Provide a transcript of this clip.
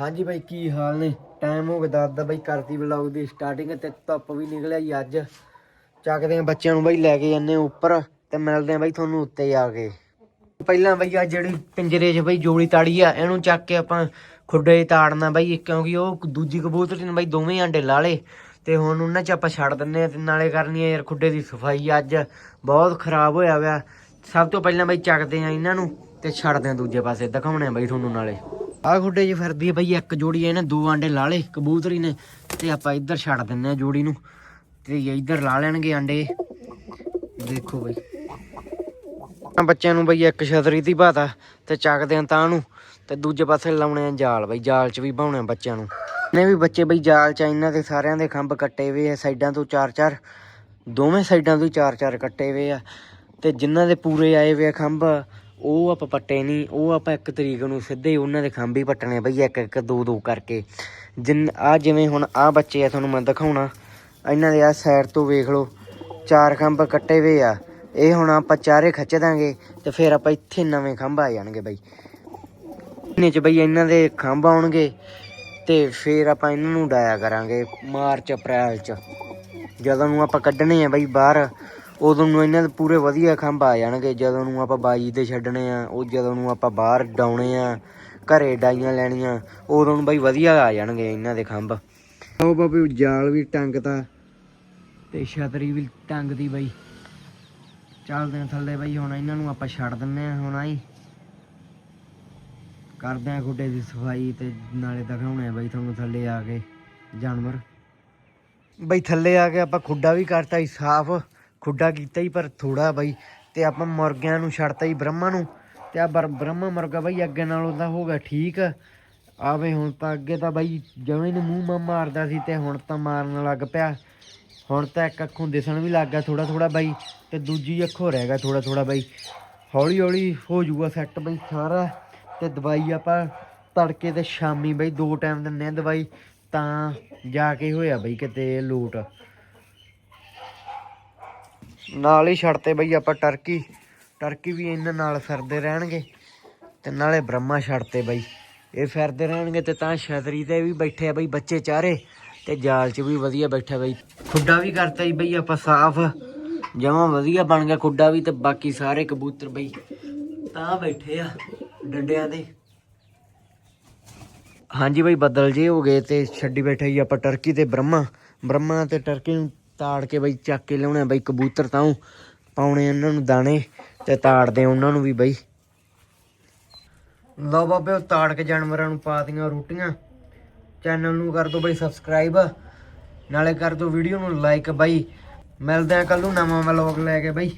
ਹਾਂਜੀ ਬਾਈ ਕੀ ਹਾਲ ਨੇ? ਟਾਈਮ ਹੋ ਗਿਆ ਦਾਦਾ ਬਾਈ ਕਰਤੀ ਵਲੌਗ ਦੀ ਸਟਾਰਟਿੰਗ ਤੇ ਧੁੱਪ ਵੀ ਨਿਕਲਿਆ ਜੀ ਅੱਜ। ਚੱਕਦੇ ਆ ਬੱਚਿਆਂ ਨੂੰ ਬਾਈ ਲੈ ਕੇ ਜਾਂਦੇ ਆ ਉੱਪਰ ਤੇ ਮਿਲਦੇ ਆ ਬਾਈ ਤੁਹਾਨੂੰ ਉੱਤੇ ਆ ਕੇ। ਪਹਿਲਾਂ ਬਾਈ ਆ ਜਿਹੜੀ ਪਿੰਜਰੇ 'ਚ ਬਾਈ ਜੋੜੀ ਤਾੜੀ ਆ, ਇਹਨੂੰ ਚੱਕ ਕੇ ਆਪਾਂ ਖੁੱਡੇ ਤਾੜਨਾ ਬਾਈ ਕਿਉਂਕਿ ਉਹ ਦੂਜੀ ਕਬੂਤਰੀ ਨੇ ਬਾਈ ਦੋਵੇਂ ਆਂਡੇ ਲਾ ਲੇ ਤੇ ਹੁਣ ਉਹਨਾਂ 'ਚ ਆਪਾਂ ਛੱਡ ਦਿੰਨੇ ਆ ਤੇ ਨਾਲੇ ਕਰਨੀ ਆ ਯਾਰ ਖੁੱਡੇ ਦੀ ਸਫ਼ਾਈ ਅੱਜ। ਬਹੁਤ ਖਰਾਬ ਹੋਇਆ ਹੋਇਆ ਸਭ ਤੋਂ ਪਹਿਲਾਂ ਬਾਈ ਚੱਕਦੇ ਆ ਇਹਨਾਂ ਨੂੰ ਤੇ ਛੱਡਦੇ ਆ ਦੂਜੇ ਪਾਸੇ ਦਿਖਾਉਣੇ ਆ ਬਾਈ ਤੁਹਾਨੂੰ ਨਾਲੇ। ਆਹ ਖੁੱਡੇ 'ਚ ਫਿਰਦੀ ਹੈ ਬਈ, ਇੱਕ ਜੋੜੀ ਇਹਨੇ, ਦੋ ਆਂਡੇ ਲਾ ਲਏ, ਕਬੂਤਰੀ ਨੇ, ਤੇ ਆਪਾਂ ਇੱਧਰ ਛੱਡ ਦਿੰਨੇ ਆ ਜੋੜੀ ਨੂੰ, ਤੇ ਇੱਧਰ ਲਾ ਲੈਣਗੇ ਆਂਡੇ। ਦੇਖੋ ਬਈ। ਬੱਚਿਆਂ ਨੂੰ ਬਈ ਇੱਕ ਛਤਰੀ ਦੀ ਬਾਤਾ ਤੇ ਚੱਕਦੇ ਆ ਤਾਂ ਨੂੰ, ਤੇ ਦੂਜੇ ਪਾਸੇ ਲਾਉਣੇ ਆ ਜਾਲ ਬਈ, ਜਾਲ 'ਚ ਵੀ ਬਾਉਣੇ ਆ ਬੱਚਿਆਂ ਨੂੰ। ਨੇ ਵੀ ਬੱਚੇ ਬਈ ਜਾਲ 'ਚ ਇਹਨਾਂ ਦੇ ਸਾਰਿਆਂ ਦੇ ਖੰਭ ਕੱਟੇ ਹੋਏ ਆ, ਸਾਈਡਾਂ ਤੋਂ ਚਾਰ ਚਾਰ, ਦੋਵੇਂ ਸਾਈਡਾਂ ਤੋਂ ਚਾਰ ਚਾਰ ਕੱਟੇ ਹੋਏ ਆ, ਤੇ ਜਿਨ੍ਹਾਂ ਦੇ ਪੂਰੇ ਆਏ ਹੋਏ ਆ ਖੰਭ ਉਹ ਆਪਾਂ ਪੱਟੇ ਨਹੀਂ ਉਹ ਆਪਾਂ ਇੱਕ ਤਰੀਕ ਨੂੰ ਸਿੱਧੇ ਉਹਨਾਂ ਦੇ ਖੰਭ ਹੀ ਪੱਟਣੇ ਬਈ, ਇੱਕ ਇੱਕ, ਦੋ ਦੋ ਕਰਕੇ। ਜਿੰਨ, ਆ ਜਿਵੇਂ ਹੁਣ ਆ ਬੱਚੇ ਆ ਤੁਹਾਨੂੰ ਮੈਂ ਦਿਖਾਉਣਾ। ਇਹਨਾਂ ਦੇ ਆ ਸਾਈਡ ਤੋਂ ਵੇਖ ਲਓ, ਚਾਰ ਖੰਭ ਕੱਟੇ ਵੇ ਆ। ਇਹ ਹੁਣ ਆਪਾਂ ਚਾਰੇ ਖਿੱਚ ਦਾਂਗੇ ਤੇ ਫਿਰ ਆਪਾਂ ਇੱਥੇ ਨਵੇਂ ਖੰਭ ਆ ਜਾਣਗੇ ਬਈ। ਇਹਨੇ ਚ ਬਈ ਇਹਨਾਂ ਦੇ ਖੰਭ ਆਉਣਗੇ ਤੇ ਫਿਰ ਆਪਾਂ ਇਹਨਾਂ ਨੂੰ ਡਾਇਆ ਕਰਾਂਗੇ ਮਾਰਚ, ਅਪ੍ਰੈਲ ਚ। ਜਦੋਂ ਨੂੰ ਆਪਾਂ ਕੱਢਣੇ ਆ ਬਈ ਬਾਹਰ ਉਦੋਂ ਨੂੰ ਇਹਨਾਂ ਦੇ ਪੂਰੇ ਵਧੀਆ ਖੰਭ ਆ ਜਾਣਗੇ। ਜਦੋਂ ਨੂੰ ਆਪਾਂ ਬਾਜੀ ਤੇ ਛੱਡਣੇ ਆ ਉਹ ਜਦੋਂ ਨੂੰ ਆਪਾਂ ਬਾਹਰ ਡਾਉਣੇ ਆ ਘਰੇ ਡਾਈਆਂ ਲੈਣੀਆਂ ਉਦੋਂ ਨੂੰ ਬਈ ਵਧੀਆ ਆ ਜਾਣਗੇ ਇਹਨਾਂ ਦੇ ਖੰਭ। ਉਹ ਬਾਬੇ ਜਾਲ ਵੀ ਟੰਗਤਾ। ਤੇ ਛਤਰੀ ਵੀ ਟੰਗਦੀ ਬਈ। ਚੱਲਦੇ ਆ ਥੱਲੇ ਬਈ ਹੁਣ ਇਹਨਾਂ ਨੂੰ ਆਪਾਂ ਛੱਡ ਦਿੰਨੇ ਆ ਹੁਣ ਆਈ। ਕਰਦੇ ਆ ਖੁੱਡੇ ਦੀ ਸਫ਼ਾਈ ਤੇ ਨਾਲੇ ਦਿਖਾਉਣੇ ਆ ਬਈ ਤੁਹਾਨੂੰ ਥੱਲੇ ਆ ਕੇ ਜਾਨਵਰ। ਬਈ ਥੱਲੇ ਆ ਕੇ ਆਪਾਂ ਖੁੱਡਾ ਵੀ ਕਰਤਾ ਹੀ ਸਾਫ਼। ਖੁੱਡਾ ਕੀਤਾ ਹੀ ਪਰ ਥੋੜਾ ਬਾਈ ਤੇ ਆਪਾਂ ਮੁਰਗਿਆਂ ਨੂੰ ਛੱਡਤਾ ਹੀ ਬ੍ਰਹਮਾ ਨੂੰ ਤੇ ਆ ਬ੍ਰਹਮਾ ਮੁਰਗਾ ਬਾਈ ਅੱਗੇ ਨਾਲੋਂ ਤਾਂ ਹੋ ਗਿਆ ਠੀਕ। ਆਵੇ ਹੁਣ ਤਾਂ ਅੱਗੇ ਤਾਂ ਬਾਈ ਜਿਵੇਂ ਨੂੰ ਮੂੰਹ ਮਾ, ਮਾਰਦਾ ਸੀ ਤੇ ਹੁਣ ਤਾਂ ਮਾਰਨ ਲੱਗ ਪਿਆ। ਹੁਣ ਤਾਂ ਇੱਕ ਅੱਖੋਂ ਦਿਸਣ ਵੀ ਲੱਗ ਗਿਆ ਥੋੜਾ ਥੋੜਾ ਬਾਈ ਤੇ ਦੂਜੀ ਅੱਖੋਂ ਰਹਿ ਗਿਆ ਥੋੜਾ ਥੋੜਾ ਬਾਈ। ਹੌਲੀ ਹੌਲੀ ਹੋ ਜਾਊਗਾ ਸੈੱਟ ਬਈ ਸਾਰਾ ਤੇ ਦਵਾਈ ਆਪਾਂ ਤੜਕੇ ਤੇ ਸ਼ਾਮੀ ਬਾਈ ਦੋ ਟਾਈਮ ਦਿੰਨੇ ਆ ਦਵਾਈ ਤਾਂ ਜਾ ਕੇ ਹੋਇਆ ਬਈ ਕਿਤੇ ਲੋਟ। ਨਾਲ ਹੀ ਛੱਡ ਤੇ ਬਈ ਆਪਾਂ ਟਰਕੀ। ਟਰਕੀ ਵੀ ਇਹਨਾਂ ਨਾਲ ਫਿਰਦੇ ਰਹਿਣਗੇ ਤੇ ਨਾਲੇ ਬ੍ਰਹਮਾ ਛੱਡ ਤੇ ਬਈ। ਇਹ ਫਿਰਦੇ ਰਹਿਣਗੇ ਤੇ ਤਾਂ ਛਤਰੀ ਤੇ ਵੀ ਬੈਠੇ ਆ ਬਈ ਬੱਚੇ ਚਾਰੇ ਤੇ ਜਾਲ 'ਚ ਵੀ ਵਧੀਆ ਬੈਠਾ ਬਈ। ਖੁੱਡਾ ਵੀ ਕਰਤਾ ਜੀ ਬਈ ਆਪਾਂ ਸਾਫ਼। ਜਮਾਂ ਵਧੀਆ ਬਣ ਗਿਆ ਖੁੱਡਾ ਵੀ ਤੇ ਬਾਕੀ ਸਾਰੇ ਕਬੂਤਰ ਬਈ। ਤਾਂ ਬੈਠੇ ਆ ਡੰਡਿਆਂ ਦੇ ਹਾਂਜੀ ਬਈ ਬੱਦਲ ਜੇ ਹੋ ਗਏ ਤੇ ਛੱਡੀ ਬੈਠੇ ਜੀ ਆਪਾਂ ਟਰਕੀ ਤੇ ਬ੍ਰਹਮਾ। ਬ੍ਰਹਮਾ ਤੇ ਟਰਕੀ ਨੂੰ ਤਾੜ ਕੇ ਬਈ ਚੱਕ ਕੇ ਲਿਆਉਣੇ ਬਈ ਕਬੂਤਰ ਤਾਂ ਪਾਉਣੇ ਉਹਨਾਂ ਨੂੰ ਦਾਣੇ ਤੇ ਤਾੜਦੇ ਉਹਨਾਂ ਨੂੰ ਵੀ ਬਈ। ਲਓ ਬਾਬੇ, ਉਹ ਤਾੜ ਕੇ ਜਾਨਵਰਾਂ ਨੂੰ ਪਾ ਪਾਤੀਆਂ ਰੋਟੀਆਂ। ਚੈਨਲ ਨੂੰ ਕਰ ਦਿਓ ਬਈ ਸਬਸਕ੍ਰਾਈਬ ਨਾਲੇ ਕਰ ਦਿਓ ਵੀਡੀਓ ਨੂੰ ਲਾਈਕ ਬਾਈ। ਮਿਲਦੇ ਆ ਕੱਲ ਨੂੰ ਨਵਾਂ ਵਲੌਗ ਲੈ ਕੇ ਬਾਈ।